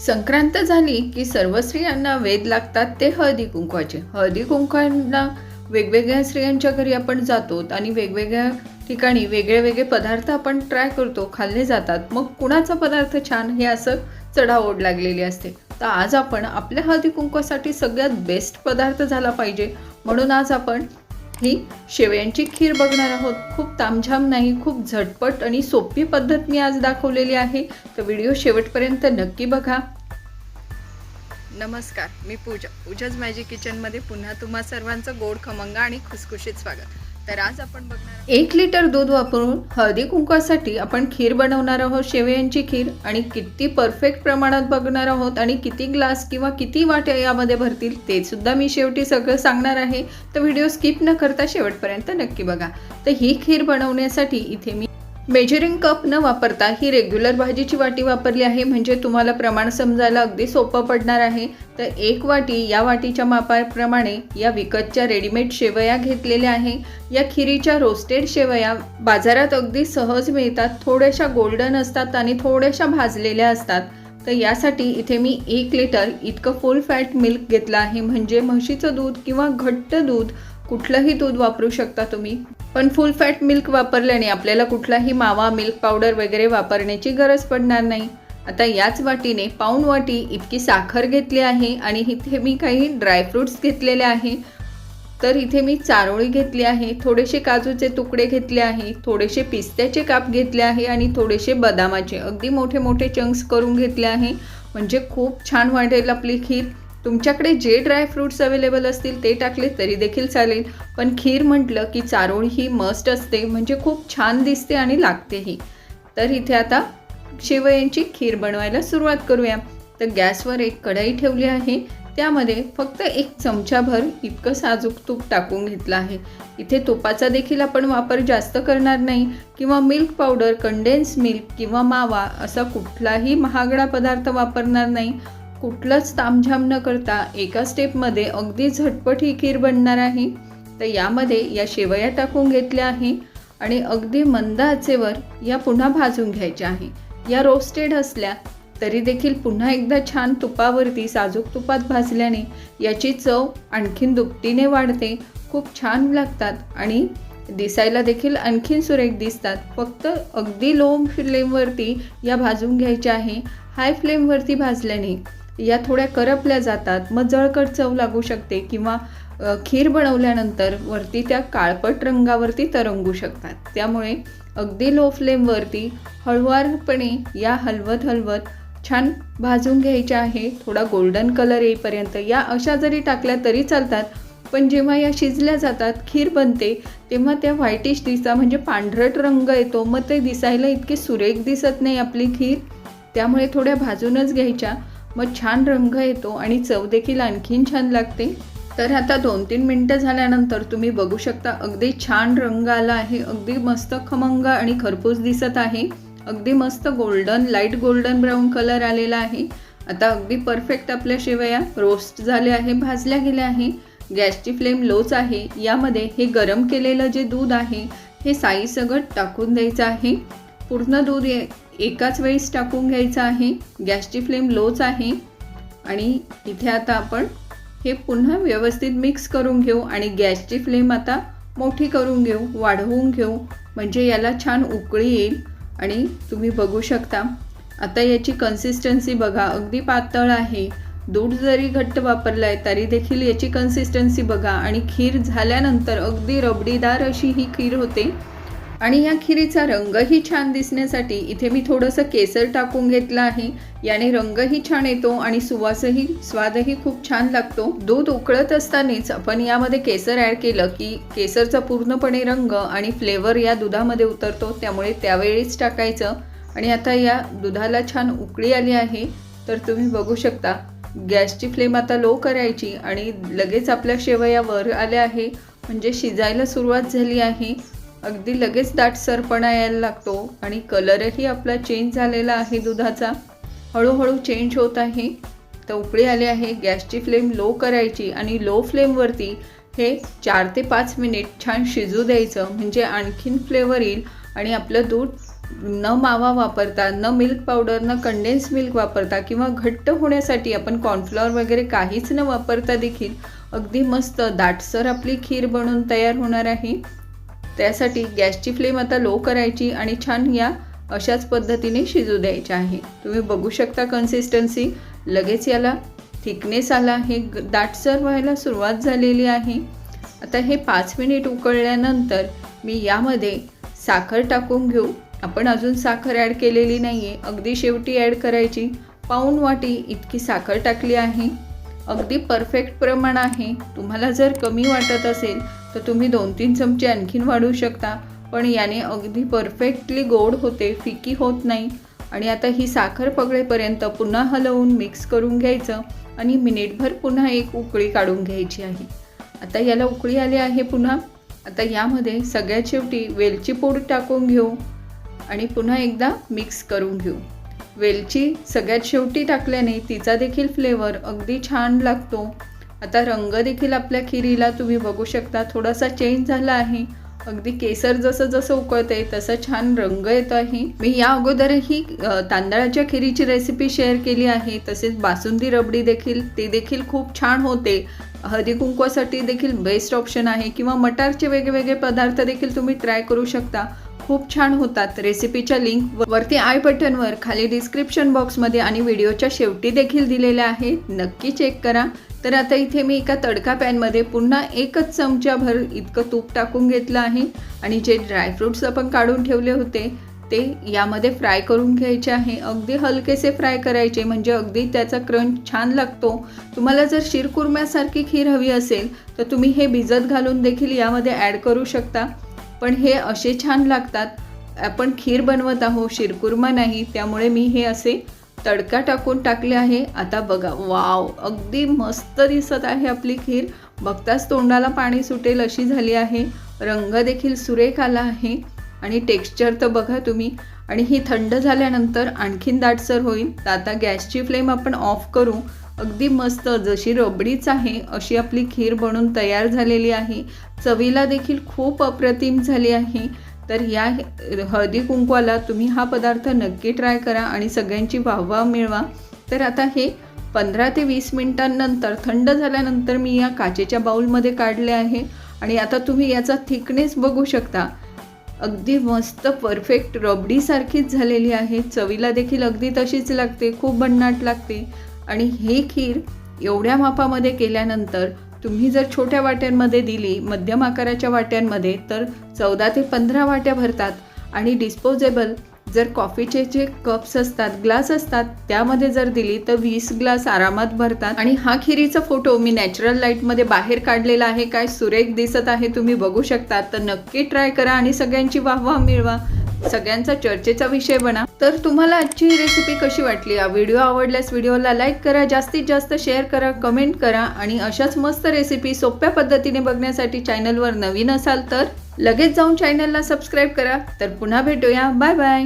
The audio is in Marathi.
संक्रांत झाली की सर्व स्त्रियांना वेद लागतात ते हळदी कुंकवाचे. हळदी कुंकवांना वेगवेगळ्या स्त्रियांच्या घरी आपण जातो आणि वेगवेगळ्या ठिकाणी वेगळे वेगळे पदार्थ आपण ट्राय करतो खाल्ले जातात. मग कुणाचा पदार्थ छान हे असं चढाओढ लागलेली असते. तर आज आपण आपल्या हळदी कुंकवासाठी सगळ्यात बेस्ट पदार्थ झाला पाहिजे. म्हणून आज आपण आपली शेवयांची खीर बघणार आहोत. खूप तामझाम नाही खूप झटपट आणि सोपी पद्धत मी आज दाखवलेली आहे. तर व्हिडिओ शेवटपर्यंत नक्की बघा. नमस्कार मी पूजा. पूजाज मॅजिक किचनमध्ये पुन्हा तुम्हा सर्वांचं गोड खमंग आणि खुसखुशीत स्वागत. तर आज आपण बघणार एक लिटर दूध वापरून हळदी कुंकवासाठी आपण खीर बनवणार आहोत शेवयांची खीर. आणि किती परफेक्ट प्रमाणात बघणार आहोत आणि किती ग्लास किंवा किती वाट्या यामध्ये भरतील ते सुद्धा मी शेवटी सगळं सांगणार आहे. तर व्हिडिओ स्किप न करता शेवटपर्यंत नक्की बघा. तर ही खीर बनवण्यासाठी इथे मी मेजरिंग कप न वापरता ही रेग्युलर भाजीची वाटी वापरली आहे. म्हणजे तुम्हाला प्रमाण समजायला अगदी सोपं पडणार आहे. तर एक वाटी या वाटीच्या मापाप्रमाणे या विकतच्या रेडीमेड शेवया घेतलेल्या आहे. या खिरीच्या रोस्टेड शेवया बाजारात अगदी सहज मिळतात. थोड्याशा गोल्डन असतात आणि थोड्याशा भाजलेल्या असतात. तर यासाठी इथे मी एक लिटर इतकं फुल फॅट मिल्क घेतलं आहे. म्हणजे म्हशीचं दूध किंवा घट्ट दूध कुठलंही दूध वापरू शकता तुम्ही. पण फुल फॅट मिल्क वापरल्याने आपल्याला कुठलाही मावा मिल्क पावडर वगैरे वापरण्याची गरज पडणार नाही. आता याच वाटीने पाऊण वाटी इतकी साखर घेतली आहे आणि इथे मी काही ड्रायफ्रुट्स घेतलेले आहे. तर इथे मी चारोळी घेतली आहे थोडेसे काजूचे तुकडे घेतले आहे थोडेसे पिस्त्याचे काप घेतले आहे आणि थोडेसे बदामाचे. अगदी मोठे मोठे चंक्स करून घेतले आहे. म्हणजे खूप छान वाटेल आपली खीर. तुमच्याकडे जे ड्रायफ्रूट्स अवेलेबल असतील ते टाकले तरी देखील चालेल. पण खीर म्हटलं की चारोळी ही मस्ट असते म्हणजे खूप छान दिसते आणि लागतेही. तर इथे आता शेवयांची खीर बनवायला सुरुवात करूया. तर गॅसवर एक कढई ठेवली आहे. त्यामध्ये फक्त एक चमचाभर इतकं साजूक तूप टाकून घेतलं आहे. इथे तुपाचा देखील आपण वापर जास्त करणार नाही. किंवा मिल्क पावडर कंडेन्स मिल्क किंवा मावा असा कुठलाही महागडा पदार्थ वापरणार नाही. कुठलंच तामझाम न करता एका स्टेपमध्ये अगदी झटपट ही खीर बनणार आहे. तर यामध्ये या शेवया टाकून घेतल्या आहे आणि अगदी मंद आचेवर या पुन्हा भाजून घ्यायच्या आहे. या रोस्टेड असल्या तरी देखील पुन्हा एकदा छान तुपावरती साजूक तुपात भाजल्याने याची चव आणखीन दुपटीने वाढते खूप छान लागतात आणि दिसायला देखील आणखीन सुरेख दिसतात. फक्त अगदी लो फ्लेमवरती या भाजून घ्यायच्या आहे. हाय फ्लेमवरती भाजल्याने या थोड्या करपल्या जातात. मग जळकट चव लागू शकते किंवा खीर बनवल्यानंतर वरती त्या काळपट रंगावरती तरंगू शकतात. त्यामुळे अगदी लो फ्लेमवरती हळुवारपणे या हलवत हलवत छान भाजून घ्यायच्या आहे. थोडा गोल्डन कलर येईपर्यंत. या अशा जरी टाकल्या तरी चालतात पण जेव्हा या शिजल्या जातात खीर बनते तेव्हा त्या व्हाईटिश दिसा म्हणजे पांढरट रंग येतो. मग ते दिसायला इतके सुरेख दिसत नाही आपली खीर. त्यामुळे थोड्या भाजूनच घ्यायच्या. मग छान रंग येतो आणि चव देखील आणखीन छान लागते. तर आता दोन तीन मिनटं झाल्यानंतर तुम्ही बघू शकता अगदी छान रंग आला आहे. अगदी मस्त खमंग आणि खरपूस दिसत आहे. अगदी मस्त golden light golden brown colour आलेला आहे. आता अगदी परफेक्ट आपल्या शेवया रोस्ट झाल्या आहे भाजल्या गेल्या आहे. गॅसची फ्लेम लोच आहे. यामध्ये हे गरम केलेलं जे दूध आहे हे साईसगट टाकून द्यायचं आहे. पूर्ण दूध एकाच वेळेस टाकून घ्यायचं आहे. गॅसची फ्लेम लोच आहे. आणि इथे आता आपण हे पुन्हा व्यवस्थित मिक्स करून घेऊ आणि गॅसची फ्लेम आता मोठी करून घेऊ वाढवून घेऊ. म्हणजे याला छान उकळी येईल. आणि तुम्ही बघू शकता आता याची कन्सिस्टन्सी बघा अगदी पातळ आहे. दूध जरी घट्ट वापरलं आहे तरी देखील याची कन्सिस्टन्सी बघा. आणि खीर झाल्यानंतर अगदी रबडीदार अशी ही खीर होते. आणि या खिरीचा रंगही छान दिसण्यासाठी इथे मी थोडंसं केसर टाकून घेतलं आहे. याने रंगही छान येतो आणि सुवासही स्वादही खूप छान लागतो. दूध उकळत असतानाच आपण यामध्ये केसर ॲड केलं की केसरचा पूर्णपणे रंग आणि फ्लेवर या दुधामध्ये उतरतो. त्यामुळे त्यावेळीच टाकायचं. आणि आता या दुधाला छान उकळी आली आहे. तर तुम्ही बघू शकता गॅसची फ्लेम आता लो करायची आणि लगेच आपल्या शेवया वर आल्या आहे. म्हणजे शिजायला सुरुवात झाली आहे. अगदी लगेच दाटसरपणा यायला लागतो आणि कलरही आपला चेंज झालेला आहे दुधाचा. हळूहळू चेंज होत आहे. तर उकळी आली आहे गॅसची फ्लेम लो करायची आणि लो फ्लेमवरती हे चार ते पाच मिनिट छान शिजू द्यायचं. म्हणजे आणखीन फ्लेवर येईल आणि आपलं दूध न मावा वापरता न मिल्क पावडर न कंडेन्स मिल्क वापरता किंवा घट्ट होण्यासाठी आपण कॉर्नफ्लॉवर वगैरे काहीच न वापरता देखील अगदी मस्त दाटसर आपली खीर बनवून तयार होणार आहे. त्यासाठी गॅसची फ्लेम आता लो करायची आणि छान या अशाच पद्धतीने शिजू द्यायच्या आहे. तुम्ही बघू शकता कन्सिस्टन्सी लगेच याला थिकनेस आला. हे ग- दाटसर व्हायला सुरुवात झालेली आहे. आता हे पाच मिनिट उकळल्यानंतर मी यामध्ये साखर टाकून घेऊ. आपण अजून साखर ॲड केलेली नाही आहे अगदी शेवटी ॲड करायची. पाऊण वाटी इतकी साखर टाकली आहे. अगदी परफेक्ट प्रमाण आहे. तुम्हाला जर कमी वाटत असेल तर तुम्ही दोन तीन चमचे आणखीन वाढवू शकता. पण याने अगदी परफेक्टली गोड होते फिकी होत नाही. आणि आता ही साखर पगळेपर्यंत पुन्हा हलवून मिक्स करून घ्यायचं आणि मिनिटभर पुन्हा एक उकळी काढून घ्यायची आहे. आता याला उकळी आली आहे पुन्हा. आता यामध्ये सगळ्यात शेवटी वेलची पूड टाकून घेऊ आणि पुन्हा एकदा मिक्स करून घेऊ. वेलची सगळ्यात शेवटी टाकल्याने तिचा देखील फ्लेवर अगदी छान लागतो. आता रंग देखील आपल्या खिरीला तुम्ही बघू शकता. थोडासा चेंज झाला आहे. अगदी केसर जसं जसं उकळते तसं छान रंग येत आहे. मी या अगोदरही तांदळाच्या खिरीची रेसिपी शेअर केली आहे. तसेच बासुंदी रबडी देखील ते देखील खूप छान होते. हळदी कुंकवासाठी देखील बेस्ट ऑप्शन आहे. किंवा मटारचे वेगवेगळे पदार्थ देखील तुम्ही ट्राय करू शकता. खूप छान होतात. रेसिपीच्या लिंक वरती आय बटनवर खाली डिस्क्रिप्शन बॉक्समध्ये आणि व्हिडिओच्या शेवटी देखील दिलेल्या आहेत. नक्की चेक करा. तर आता इथे मी एका तडका पॅनमध्ये पुन्हा एकच चमच्याभर इतकं तूप टाकून घेतलं आहे आणि जे ड्रायफ्रूट्स आपण काढून ठेवले होते ते यामध्ये फ्राय करून घ्यायचे आहे. अगदी हलकेसे फ्राय करायचे म्हणजे अगदी त्याचा क्रंच छान लागतो. तुम्हाला जर शिरकुर्म्यासारखी खीर हवी असेल तर तुम्ही हे भिजत घालून देखील यामध्ये ॲड करू शकता. पण हे असे छान लागतात. आपण खीर बनवत आहोत शिरकुर्मा नाही त्यामुळे मी हे असे तडका टाकून टाकले आहे. आता बघा वाव अगदी मस्त दिसत आहे आपली खीर. बघताच तोंडाला पाणी सुटेल अशी झाली आहे. रंग देखील सुरेख आला आहे. आणि टेक्स्चर तर बघा तुम्ही. आणि ही थंड झाल्यानंतर आणखीन दाटसर होईल. तर आता गॅसची फ्लेम आपण ऑफ करू. अगदी मस्त जशी रबडीच आहे अशी आपली खीर बनून तयार झालेली आहे. चवीला देखील खूप अप्रतिम झाली आहे. तर या हळदी कुंकवाला तुम्ही हा पदार्थ नक्की ट्राय करा आणि सगळ्यांची वाहवा मिळवा. तर आता हे पंधरा ते वीस मिनिटांनंतर थंड झाल्यानंतर मी या काचेच्या बाऊलमध्ये काढले आहे. आणि आता तुम्ही याचा थिकनेस बघू शकता. अगदी मस्त परफेक्ट रबडीसारखीच झालेली आहे. चवीला देखील अगदी तशीच लागते खूप भन्नाट लागते. आणि हे खीर एवढ्या मापामध्ये केल्यानंतर तुम्ही जर छोट्या वाट्यांमध्ये दिली मध्यम आकाराच्या वाट्यांमध्ये तर चौदा ते पंधरा वाट्या भरतात. आणि डिस्पोजेबल जर कॉफीचे जे कप्स असतात ग्लास असतात त्यामध्ये जर दिली तर वीस ग्लास आरामात भरतात. आणि हा खिरीचा फोटो मी नॅचरल लाईटमध्ये बाहेर काढलेला आहे. काय सुरेख दिसत आहे तुम्ही बघू शकता तर नक्की ट्राय करा आणि सगळ्यांची वाहवा मिळवा. सगळ्यांचा चर्चेचा विषय बना. तर तुम्हाला आजची ही रेसिपी कशी वाटली? व्हिडिओ आवडल्यास व्हिडिओला लाईक करा जास्तीत जास्त शेअर करा कमेंट करा आणि अशाच मस्त रेसिपी सोप्या पद्धतीने बघण्यासाठी चॅनलवर नवीन असाल तर लगेच जाऊन चॅनलला सबस्क्राईब करा. तर पुन्हा भेटूया. Bye bye